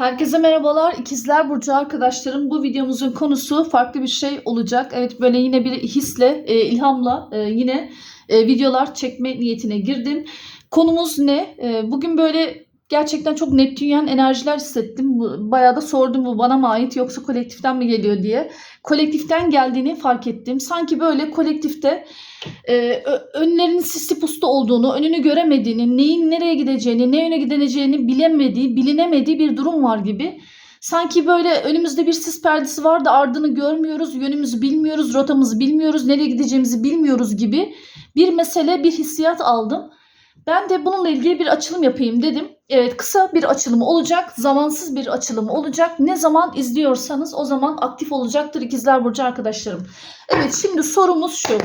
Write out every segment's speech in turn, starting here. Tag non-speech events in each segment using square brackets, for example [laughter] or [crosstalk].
Herkese merhabalar. İkizler Burcu arkadaşlarım. Bu videomuzun konusu farklı bir şey olacak. Evet böyle yine bir hisle, e, ilhamla e, yine e, videolar çekme niyetine girdim. Konumuz ne? E, bugün böyle gerçekten çok Neptünyen enerjiler hissettim. Bayağı da sordum bu bana mı ait yoksa kolektiften mi geliyor diye. Kolektiften geldiğini fark ettim. Sanki böyle kolektifte e, önlerinin sisli puslu olduğunu, önünü göremediğini, neyin nereye gideceğini, ne yöne gideceğini bilemediği, bilinemediği bir durum var gibi. Sanki böyle önümüzde bir sis perdesi var da ardını görmüyoruz, yönümüzü bilmiyoruz, rotamızı bilmiyoruz, nereye gideceğimizi bilmiyoruz gibi bir mesele, bir hissiyat aldım. Ben de bununla ilgili bir açılım yapayım dedim. Evet kısa bir açılım olacak, zamansız bir açılım olacak. Ne zaman izliyorsanız o zaman aktif olacaktır İkizler Burcu arkadaşlarım. Evet şimdi sorumuz şu.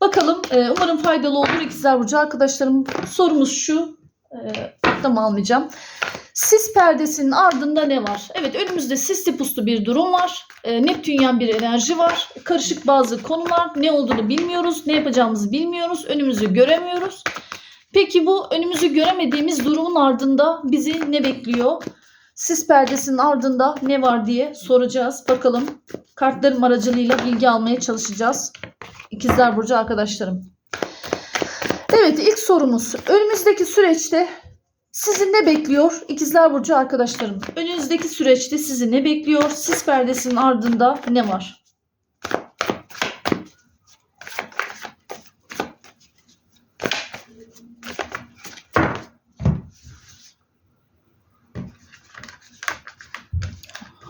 Bakalım e, umarım faydalı olur İkizler Burcu arkadaşlarım. Sorumuz şu. E, tam almayacağım. Sis perdesinin ardında ne var? Evet önümüzde sisli puslu bir durum var. E, Neptünyen bir enerji var. Karışık bazı konular. Ne olduğunu bilmiyoruz. Ne yapacağımızı bilmiyoruz. Önümüzü göremiyoruz. Peki bu önümüzü göremediğimiz durumun ardında bizi ne bekliyor? Sis perdesinin ardında ne var diye soracağız. Bakalım kartlarım aracılığıyla bilgi almaya çalışacağız. İkizler Burcu arkadaşlarım. Evet ilk sorumuz. Önümüzdeki süreçte sizi ne bekliyor İkizler Burcu arkadaşlarım? Önünüzdeki süreçte sizi ne bekliyor? Sis perdesinin ardında ne var?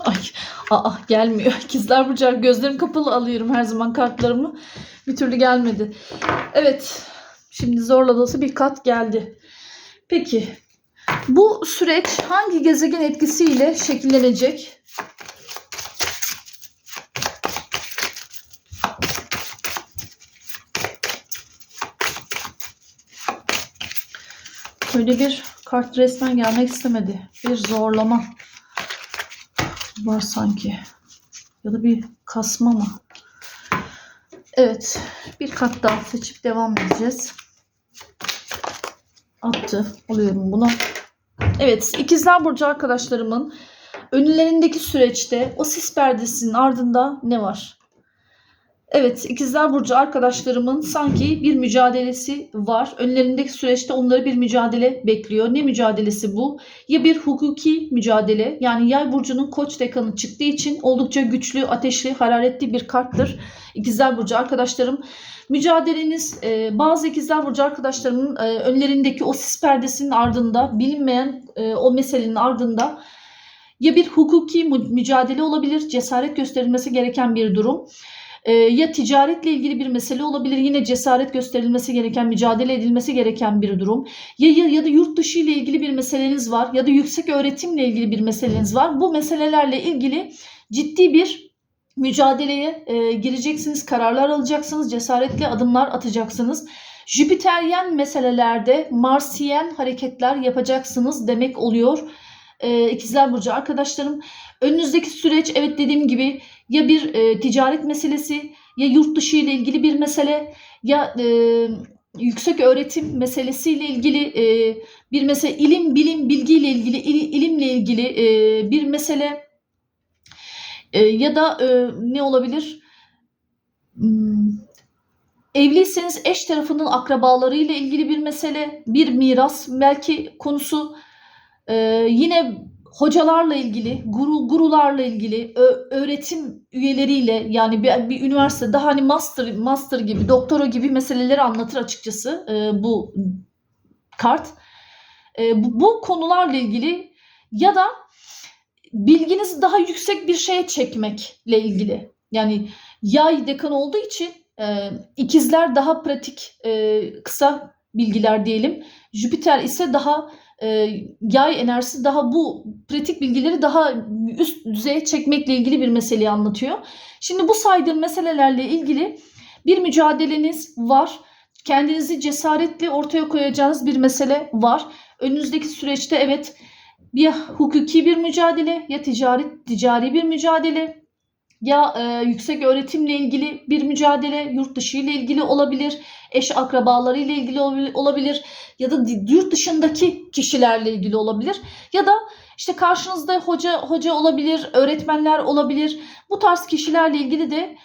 Ay, aa gelmiyor. [laughs] İkizler Burcu gözlerim kapalı alıyorum her zaman kartlarımı. Bir türlü gelmedi. Evet. Şimdi zorla da olsa bir kat geldi. Peki. Bu süreç hangi gezegen etkisiyle şekillenecek? Böyle bir kart resmen gelmek istemedi. Bir zorlama var sanki. Ya da bir kasma mı? Evet. Bir kat daha seçip devam edeceğiz. Attı. Alıyorum bunu. Evet. ikizler Burcu arkadaşlarımın önlerindeki süreçte o sis perdesinin ardında ne var? Evet, ikizler burcu arkadaşlarımın sanki bir mücadelesi var. Önlerindeki süreçte onları bir mücadele bekliyor. Ne mücadelesi bu? Ya bir hukuki mücadele, yani Yay burcunun Koç dekanı çıktığı için oldukça güçlü, ateşli, hararetli bir karttır. İkizler burcu arkadaşlarım, mücadeleniz e, bazı ikizler burcu arkadaşlarımın e, önlerindeki o sis perdesinin ardında, bilinmeyen e, o meselenin ardında ya bir hukuki mü- mücadele olabilir, cesaret gösterilmesi gereken bir durum. Ee, ya ticaretle ilgili bir mesele olabilir yine cesaret gösterilmesi gereken mücadele edilmesi gereken bir durum ya, ya, ya da yurt dışı ile ilgili bir meseleniz var ya da yüksek öğretimle ilgili bir meseleniz var bu meselelerle ilgili ciddi bir mücadeleye e, gireceksiniz kararlar alacaksınız cesaretli adımlar atacaksınız. Jüpiteryen meselelerde Marsiyen hareketler yapacaksınız demek oluyor e, İkizler Burcu arkadaşlarım. Önünüzdeki süreç evet dediğim gibi ya bir e, ticaret meselesi ya yurt dışı ile ilgili bir mesele ya e, yüksek öğretim meselesiyle ilgili e, bir mesele ilim bilim bilgiyle ilgili il- ilimle ilgili e, bir mesele E, ya da e, ne olabilir Hmm, evliyseniz eş tarafının akrabalarıyla ilgili bir mesele bir miras belki konusu e, yine hocalarla ilgili, guru, gurularla ilgili, ö- öğretim üyeleriyle yani bir, bir üniversite daha hani master master gibi, doktora gibi meseleleri anlatır açıkçası e, bu kart. E, bu, bu konularla ilgili ya da bilginizi daha yüksek bir şeye çekmekle ilgili. Yani yay dekan olduğu için e, ikizler daha pratik, e, kısa bilgiler diyelim. Jüpiter ise daha e, yay enerjisi daha bu pratik bilgileri daha üst düzeye çekmekle ilgili bir meseleyi anlatıyor. Şimdi bu saydığım meselelerle ilgili bir mücadeleniz var. Kendinizi cesaretli ortaya koyacağınız bir mesele var. Önünüzdeki süreçte evet bir hukuki bir mücadele ya ticaret ticari bir mücadele ya e, yüksek öğretimle ilgili bir mücadele, yurt dışı ile ilgili olabilir, eş akrabaları ile ilgili olabil- olabilir ya da yurt dışındaki kişilerle ilgili olabilir ya da işte karşınızda hoca hoca olabilir, öğretmenler olabilir. Bu tarz kişilerle ilgili de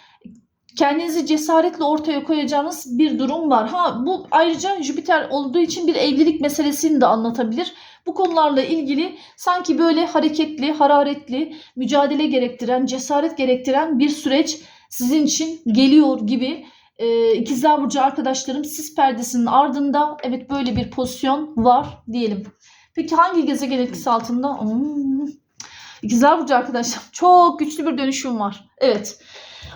kendinizi cesaretle ortaya koyacağınız bir durum var. Ha bu ayrıca Jüpiter olduğu için bir evlilik meselesini de anlatabilir. Bu konularla ilgili sanki böyle hareketli, hararetli, mücadele gerektiren, cesaret gerektiren bir süreç sizin için geliyor gibi. Ee, İkizler Burcu arkadaşlarım sis perdesinin ardında evet böyle bir pozisyon var diyelim. Peki hangi gezegen etkisi altında? Hmm. İkizler Burcu arkadaşlar çok güçlü bir dönüşüm var. Evet.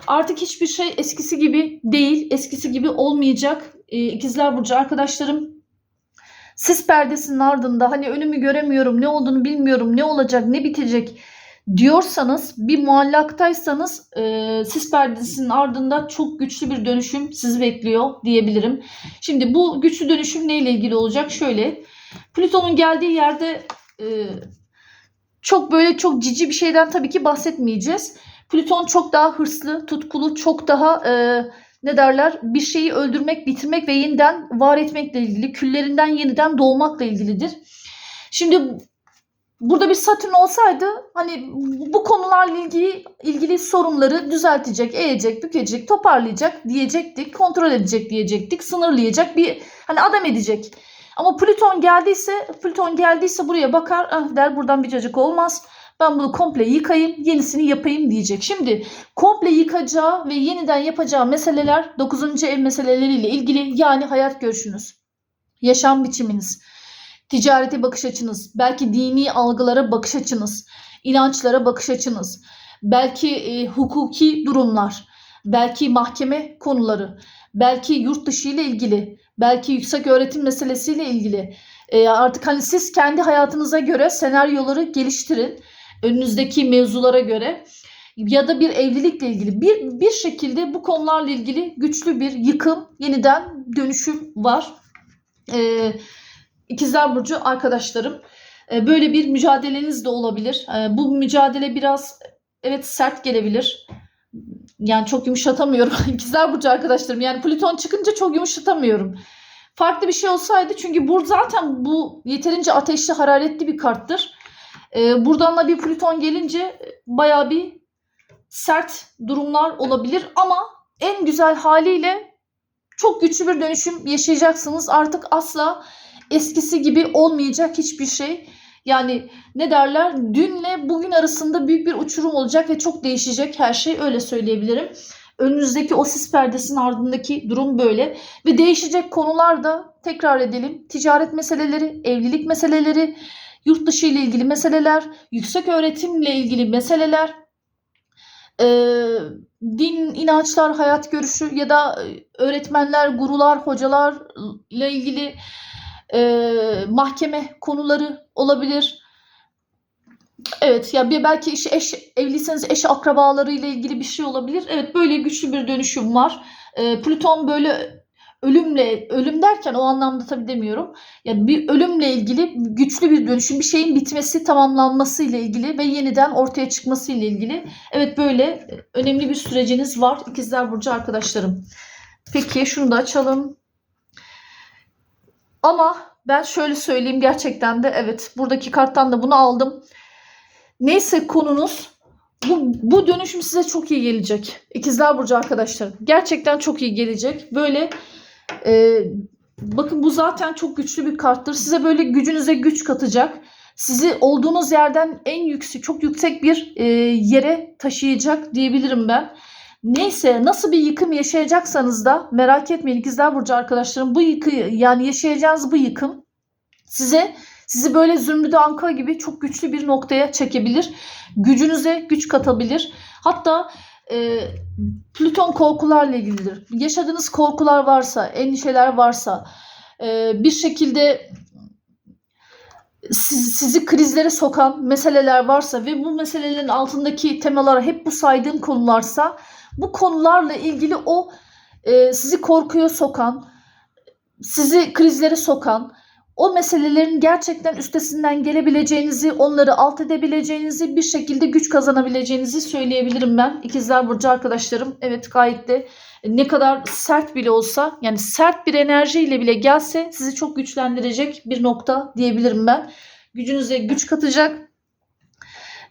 Artık hiçbir şey eskisi gibi değil, eskisi gibi olmayacak. Ee, İkizler Burcu arkadaşlarım sis perdesinin ardında hani önümü göremiyorum, ne olduğunu bilmiyorum, ne olacak, ne bitecek diyorsanız, bir muallaktaysanız e, sis perdesinin ardında çok güçlü bir dönüşüm sizi bekliyor diyebilirim. Şimdi bu güçlü dönüşüm neyle ilgili olacak? Şöyle, Plüton'un geldiği yerde e, çok böyle çok cici bir şeyden tabii ki bahsetmeyeceğiz. Plüton çok daha hırslı, tutkulu, çok daha e, ne derler bir şeyi öldürmek, bitirmek ve yeniden var etmekle ilgili, küllerinden yeniden doğmakla ilgilidir. Şimdi burada bir Satürn olsaydı hani bu konularla ilgili ilgili sorunları düzeltecek, eğecek, bükecek, toparlayacak diyecektik, kontrol edecek diyecektik, sınırlayacak bir hani adam edecek. Ama Plüton geldiyse, Plüton geldiyse buraya bakar, ah der buradan bir cacık olmaz. Ben bunu komple yıkayım, yenisini yapayım diyecek. Şimdi komple yıkacağı ve yeniden yapacağı meseleler 9. ev meseleleriyle ilgili yani hayat görüşünüz, yaşam biçiminiz, ticarete bakış açınız, belki dini algılara bakış açınız, inançlara bakış açınız, belki e, hukuki durumlar, belki mahkeme konuları, belki yurt dışı ile ilgili, belki yüksek öğretim meselesiyle ilgili. E, artık hani siz kendi hayatınıza göre senaryoları geliştirin önünüzdeki mevzulara göre ya da bir evlilikle ilgili bir bir şekilde bu konularla ilgili güçlü bir yıkım, yeniden dönüşüm var. Ee, İkizler Burcu arkadaşlarım e, böyle bir mücadeleniz de olabilir. E, bu mücadele biraz evet sert gelebilir. Yani çok yumuşatamıyorum. [laughs] İkizler Burcu arkadaşlarım yani Plüton çıkınca çok yumuşatamıyorum. Farklı bir şey olsaydı çünkü bu zaten bu yeterince ateşli hararetli bir karttır. Ee, buradan da bir Plüton gelince baya bir sert durumlar olabilir ama en güzel haliyle çok güçlü bir dönüşüm yaşayacaksınız. Artık asla eskisi gibi olmayacak hiçbir şey. Yani ne derler? Dünle bugün arasında büyük bir uçurum olacak ve çok değişecek her şey öyle söyleyebilirim. Önünüzdeki o sis perdesinin ardındaki durum böyle. Ve değişecek konular da tekrar edelim. Ticaret meseleleri, evlilik meseleleri, yurt dışı ile ilgili meseleler, yüksek öğretimle ilgili meseleler, e, din, inançlar, hayat görüşü ya da öğretmenler, gurular, hocalarla ilgili e, mahkeme konuları olabilir. Evet ya bir belki eş, eş evliyseniz eş akrabaları ile ilgili bir şey olabilir. Evet böyle güçlü bir dönüşüm var. E, Plüton böyle ölümle ölüm derken o anlamda tabii demiyorum. Yani bir ölümle ilgili güçlü bir dönüşüm, bir şeyin bitmesi, tamamlanması ile ilgili ve yeniden ortaya çıkması ile ilgili. Evet böyle önemli bir süreciniz var İkizler Burcu arkadaşlarım. Peki şunu da açalım. Ama ben şöyle söyleyeyim gerçekten de evet buradaki karttan da bunu aldım. Neyse konunuz bu, bu dönüşüm size çok iyi gelecek. İkizler Burcu arkadaşlarım. Gerçekten çok iyi gelecek. Böyle e, bakın bu zaten çok güçlü bir karttır. Size böyle gücünüze güç katacak. Sizi olduğunuz yerden en yüksek, çok yüksek bir e, yere taşıyacak diyebilirim ben. Neyse nasıl bir yıkım yaşayacaksanız da merak etmeyin İkizler Burcu arkadaşlarım. Bu yıkı yani yaşayacağınız bu yıkım size sizi böyle zümrüdü anka gibi çok güçlü bir noktaya çekebilir. Gücünüze güç katabilir. Hatta e, Plüton korkularla ilgilidir. Yaşadığınız korkular varsa, endişeler varsa, e, bir şekilde siz, sizi krizlere sokan meseleler varsa ve bu meselelerin altındaki temalar hep bu saydığım konularsa, bu konularla ilgili o e, sizi korkuya sokan, sizi krizlere sokan, o meselelerin gerçekten üstesinden gelebileceğinizi, onları alt edebileceğinizi, bir şekilde güç kazanabileceğinizi söyleyebilirim ben. İkizler Burcu arkadaşlarım. Evet gayet de ne kadar sert bile olsa yani sert bir enerjiyle bile gelse sizi çok güçlendirecek bir nokta diyebilirim ben. Gücünüze güç katacak,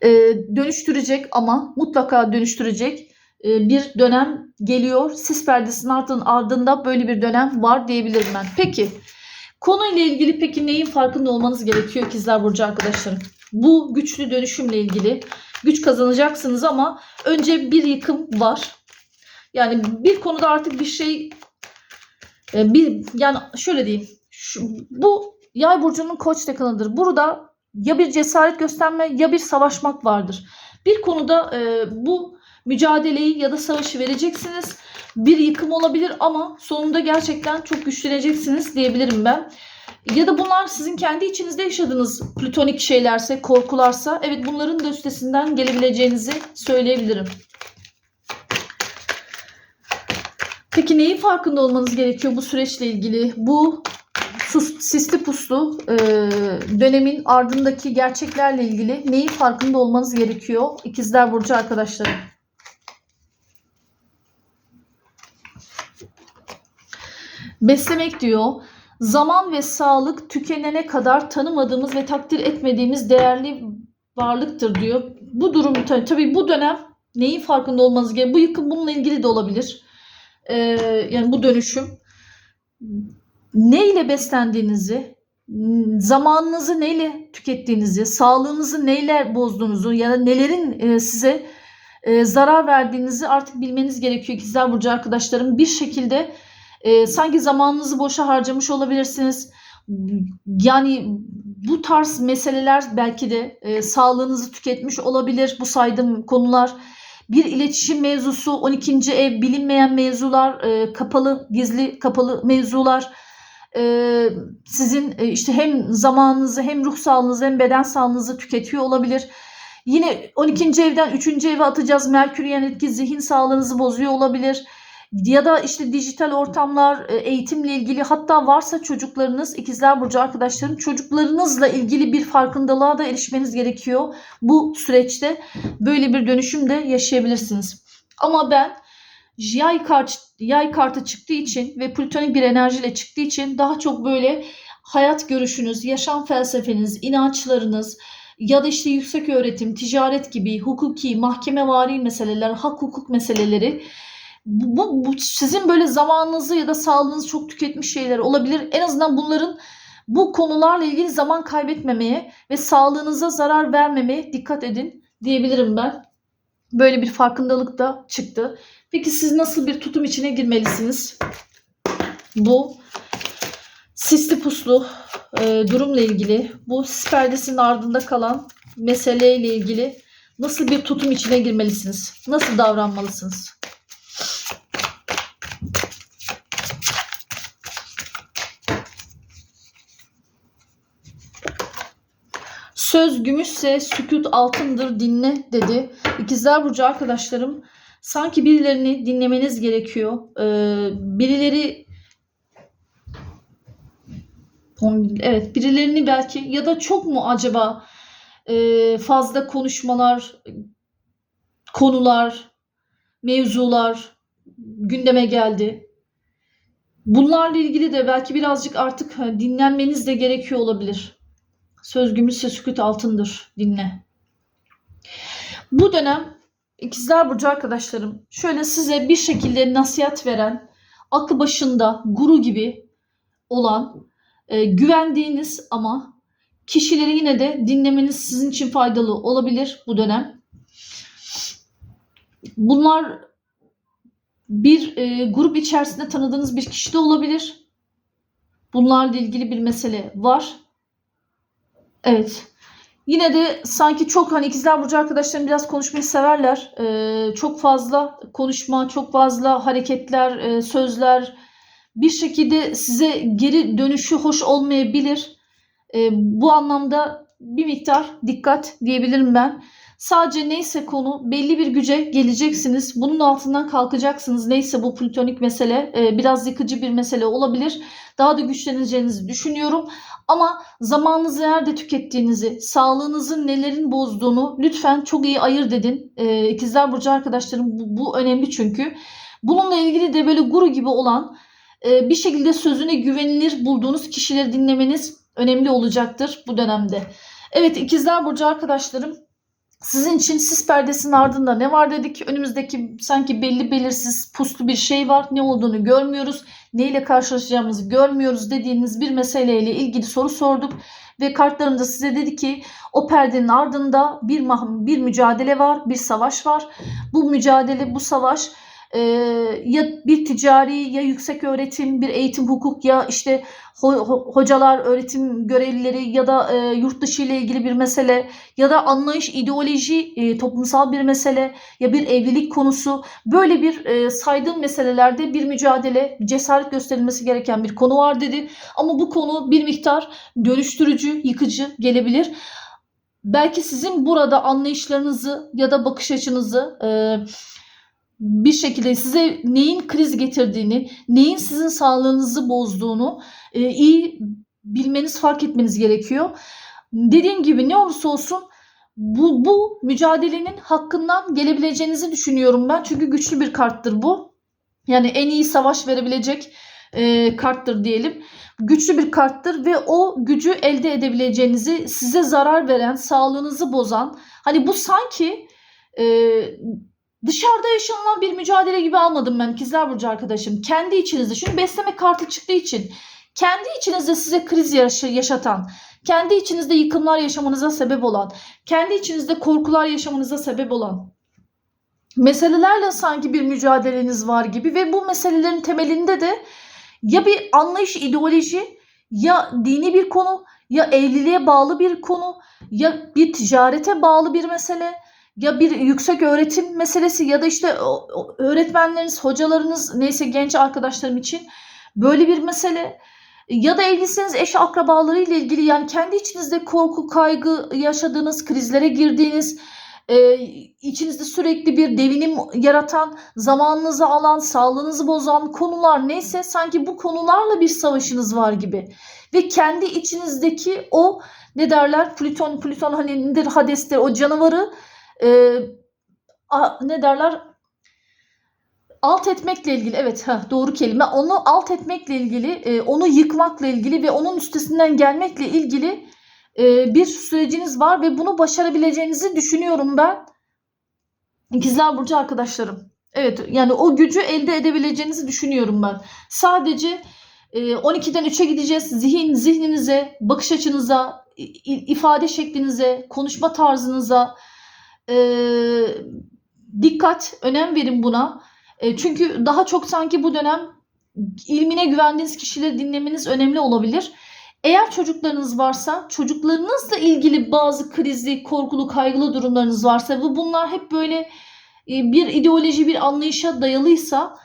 e, dönüştürecek ama mutlaka dönüştürecek e, bir dönem geliyor. Sis perdesinin ardın, ardında böyle bir dönem var diyebilirim ben. Peki konuyla ilgili peki neyin farkında olmanız gerekiyor ikizler burcu arkadaşlarım? Bu güçlü dönüşümle ilgili güç kazanacaksınız ama önce bir yıkım var. Yani bir konuda artık bir şey e, bir yani şöyle diyeyim. Şu, bu yay burcunun koç dekanıdır. Burada ya bir cesaret gösterme ya bir savaşmak vardır. Bir konuda e, bu mücadeleyi ya da savaşı vereceksiniz. Bir yıkım olabilir ama sonunda gerçekten çok güçleneceksiniz diyebilirim ben. Ya da bunlar sizin kendi içinizde yaşadığınız plütonik şeylerse, korkularsa evet bunların da üstesinden gelebileceğinizi söyleyebilirim. Peki neyin farkında olmanız gerekiyor bu süreçle ilgili? Bu sus, sisli puslu e, dönemin ardındaki gerçeklerle ilgili neyin farkında olmanız gerekiyor? İkizler Burcu arkadaşlarım. Beslemek diyor. Zaman ve sağlık tükenene kadar tanımadığımız ve takdir etmediğimiz değerli varlıktır diyor. Bu durum tabii, bu dönem neyin farkında olmanız gerekiyor? Bu yıkım bununla ilgili de olabilir. Ee, yani bu dönüşüm neyle beslendiğinizi, zamanınızı neyle tükettiğinizi, sağlığınızı neyle bozduğunuzu ya da nelerin e, size e, zarar verdiğinizi artık bilmeniz gerekiyor ikizler burcu arkadaşlarım. Bir şekilde e, sanki zamanınızı boşa harcamış olabilirsiniz. Yani bu tarz meseleler belki de e, sağlığınızı tüketmiş olabilir bu saydığım konular. Bir iletişim mevzusu, 12. ev, bilinmeyen mevzular, e, kapalı, gizli kapalı mevzular. E, sizin e, işte hem zamanınızı hem ruh sağlığınızı hem beden sağlığınızı tüketiyor olabilir. Yine 12. evden 3. eve atacağız. Merkür yan etki zihin sağlığınızı bozuyor olabilir ya da işte dijital ortamlar, e, eğitimle ilgili hatta varsa çocuklarınız, ikizler burcu arkadaşlarım çocuklarınızla ilgili bir farkındalığa da erişmeniz gerekiyor. Bu süreçte böyle bir dönüşüm de yaşayabilirsiniz. Ama ben yay, kart, yay kartı çıktığı için ve plütonik bir enerjiyle çıktığı için daha çok böyle hayat görüşünüz, yaşam felsefeniz, inançlarınız, ya da işte yüksek öğretim, ticaret gibi hukuki, mahkemevari meseleler, hak hukuk meseleleri bu, bu, bu sizin böyle zamanınızı ya da sağlığınızı çok tüketmiş şeyler olabilir. En azından bunların bu konularla ilgili zaman kaybetmemeye ve sağlığınıza zarar vermemeye dikkat edin diyebilirim ben. Böyle bir farkındalık da çıktı. Peki siz nasıl bir tutum içine girmelisiniz? Bu sisli puslu e, durumla ilgili, bu sis perdesinin ardında kalan meseleyle ilgili nasıl bir tutum içine girmelisiniz? Nasıl davranmalısınız? Söz gümüşse sükut altındır dinle dedi. İkizler Burcu arkadaşlarım sanki birilerini dinlemeniz gerekiyor. Ee, birileri evet birilerini belki ya da çok mu acaba e, fazla konuşmalar, konular, mevzular gündeme geldi. Bunlarla ilgili de belki birazcık artık dinlenmeniz de gerekiyor olabilir. Söz gümüşse sükut altındır. Dinle. Bu dönem ikizler burcu arkadaşlarım şöyle size bir şekilde nasihat veren, aklı başında guru gibi olan, e, güvendiğiniz ama kişileri yine de dinlemeniz sizin için faydalı olabilir bu dönem. Bunlar bir e, grup içerisinde tanıdığınız bir kişi de olabilir. Bunlarla ilgili bir mesele var. Evet. Yine de sanki çok hani ikizler burcu arkadaşlarım biraz konuşmayı severler. Ee, çok fazla konuşma, çok fazla hareketler, e, sözler bir şekilde size geri dönüşü hoş olmayabilir. E, bu anlamda bir miktar dikkat diyebilirim ben. Sadece neyse konu belli bir güce geleceksiniz. Bunun altından kalkacaksınız. Neyse bu plütonik mesele e, biraz yıkıcı bir mesele olabilir. Daha da güçleneceğinizi düşünüyorum. Ama zamanınızı nerede tükettiğinizi, sağlığınızın nelerin bozduğunu lütfen çok iyi ayırt edin. E, İkizler Burcu arkadaşlarım bu, bu önemli çünkü. Bununla ilgili de böyle guru gibi olan e, bir şekilde sözüne güvenilir bulduğunuz kişileri dinlemeniz önemli olacaktır bu dönemde. Evet İkizler Burcu arkadaşlarım sizin için sis perdesinin ardında ne var dedik. Önümüzdeki sanki belli belirsiz puslu bir şey var. Ne olduğunu görmüyoruz. Neyle karşılaşacağımızı görmüyoruz dediğiniz bir meseleyle ilgili soru sorduk. Ve kartlarımda size dedi ki o perdenin ardında bir, bir mücadele var, bir savaş var. Bu mücadele, bu savaş e, ya bir ticari ya yüksek öğretim, bir eğitim hukuk ya işte ho- ho- hocalar, öğretim görevlileri ya da e, yurt dışı ile ilgili bir mesele ya da anlayış, ideoloji, e, toplumsal bir mesele ya bir evlilik konusu böyle bir e, saydığım meselelerde bir mücadele, cesaret gösterilmesi gereken bir konu var dedi. Ama bu konu bir miktar dönüştürücü, yıkıcı gelebilir. Belki sizin burada anlayışlarınızı ya da bakış açınızı e, bir şekilde size neyin kriz getirdiğini, neyin sizin sağlığınızı bozduğunu e, iyi bilmeniz, fark etmeniz gerekiyor. Dediğim gibi ne olursa olsun bu, bu mücadelenin hakkından gelebileceğinizi düşünüyorum ben. Çünkü güçlü bir karttır bu. Yani en iyi savaş verebilecek e, karttır diyelim. Güçlü bir karttır ve o gücü elde edebileceğinizi size zarar veren, sağlığınızı bozan. Hani bu sanki e, dışarıda yaşanılan bir mücadele gibi almadım ben İkizler Burcu arkadaşım. Kendi içinizde. Çünkü besleme kartı çıktığı için kendi içinizde size kriz yaşatan, kendi içinizde yıkımlar yaşamanıza sebep olan, kendi içinizde korkular yaşamanıza sebep olan meselelerle sanki bir mücadeleniz var gibi ve bu meselelerin temelinde de ya bir anlayış, ideoloji, ya dini bir konu, ya evliliğe bağlı bir konu, ya bir ticarete bağlı bir mesele, ya bir yüksek öğretim meselesi ya da işte öğretmenleriniz, hocalarınız neyse genç arkadaşlarım için böyle bir mesele ya da evlisiniz eş akrabaları ile ilgili yani kendi içinizde korku, kaygı yaşadığınız, krizlere girdiğiniz, e, içinizde sürekli bir devinim yaratan, zamanınızı alan, sağlığınızı bozan konular neyse sanki bu konularla bir savaşınız var gibi. Ve kendi içinizdeki o ne derler Plüton, Plüton hani nedir Hades'te o canavarı e, a- ne derler alt etmekle ilgili evet ha doğru kelime onu alt etmekle ilgili e, onu yıkmakla ilgili ve onun üstesinden gelmekle ilgili e, bir süreciniz var ve bunu başarabileceğinizi düşünüyorum ben. İkizler Burcu arkadaşlarım. Evet yani o gücü elde edebileceğinizi düşünüyorum ben. Sadece e, 12'den 3'e gideceğiz. Zihin, zihninize, bakış açınıza, ifade şeklinize, konuşma tarzınıza e, dikkat, önem verin buna. E, çünkü daha çok sanki bu dönem ilmine güvendiğiniz kişileri dinlemeniz önemli olabilir. Eğer çocuklarınız varsa çocuklarınızla ilgili bazı krizli, korkulu, kaygılı durumlarınız varsa ve bunlar hep böyle e, bir ideoloji, bir anlayışa dayalıysa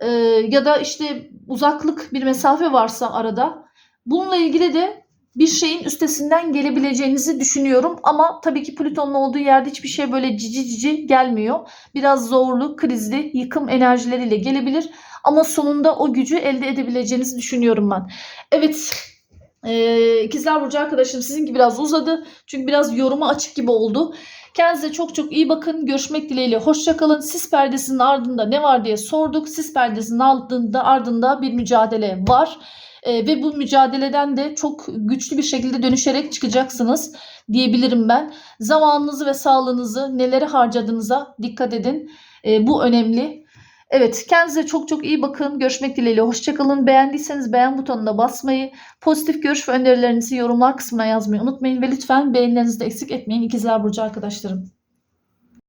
e, ya da işte uzaklık, bir mesafe varsa arada bununla ilgili de bir şeyin üstesinden gelebileceğinizi düşünüyorum. Ama tabii ki Plüton'un olduğu yerde hiçbir şey böyle cici cici gelmiyor. Biraz zorlu, krizli, yıkım enerjileriyle gelebilir. Ama sonunda o gücü elde edebileceğinizi düşünüyorum ben. Evet, ee, İkizler Burcu arkadaşım sizinki biraz uzadı. Çünkü biraz yoruma açık gibi oldu. Kendinize çok çok iyi bakın. Görüşmek dileğiyle. Hoşçakalın. Sis perdesinin ardında ne var diye sorduk. Sis perdesinin ardında, ardında bir mücadele var. Ee, ve bu mücadeleden de çok güçlü bir şekilde dönüşerek çıkacaksınız diyebilirim ben. Zamanınızı ve sağlığınızı nelere harcadığınıza dikkat edin. Ee, bu önemli. Evet kendinize çok çok iyi bakın. Görüşmek dileğiyle. Hoşçakalın. Beğendiyseniz beğen butonuna basmayı, pozitif görüş ve önerilerinizi yorumlar kısmına yazmayı unutmayın. Ve lütfen beğenilerinizi de eksik etmeyin İkizler Burcu arkadaşlarım.